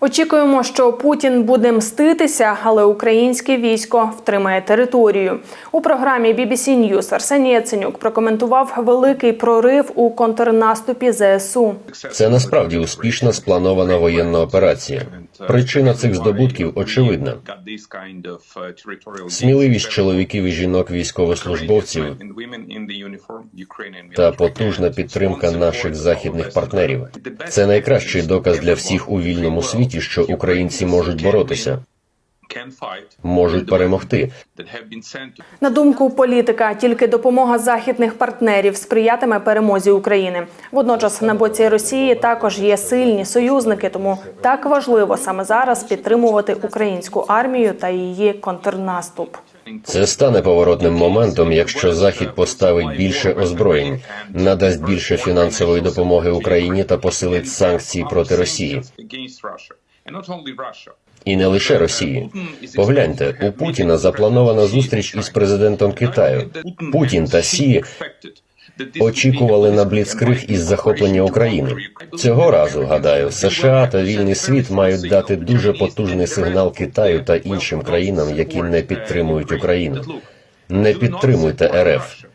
Очікуємо, що Путін буде мститися, але українське військо втримає територію. У програмі BBC News Арсеній Яценюк прокоментував великий прорив у контрнаступі ЗСУ. Це насправді успішна спланована воєнна операція. Причина цих здобутків очевидна. Сміливість чоловіків і жінок військовослужбовців та потужна підтримка наших західних партнерів. Це найкращий доказ для всіх у вільному світі, що українці можуть боротися, можуть перемогти. На думку політика, тільки допомога західних партнерів сприятиме перемозі України. Водночас на боці Росії також є сильні союзники, тому так важливо саме зараз підтримувати українську армію та її контрнаступ. Це стане поворотним моментом, якщо Захід поставить більше озброєнь, надасть більше фінансової допомоги Україні та посилить санкції проти Росії. І не лише Росії. Погляньте, у Путіна запланована зустріч із президентом Китаю. Путін та Сі очікували на бліцкриг із захоплення України. Цього разу, гадаю, США та вільний світ мають дати дуже потужний сигнал Китаю та іншим країнам, які не підтримують Україну. Не підтримуйте РФ.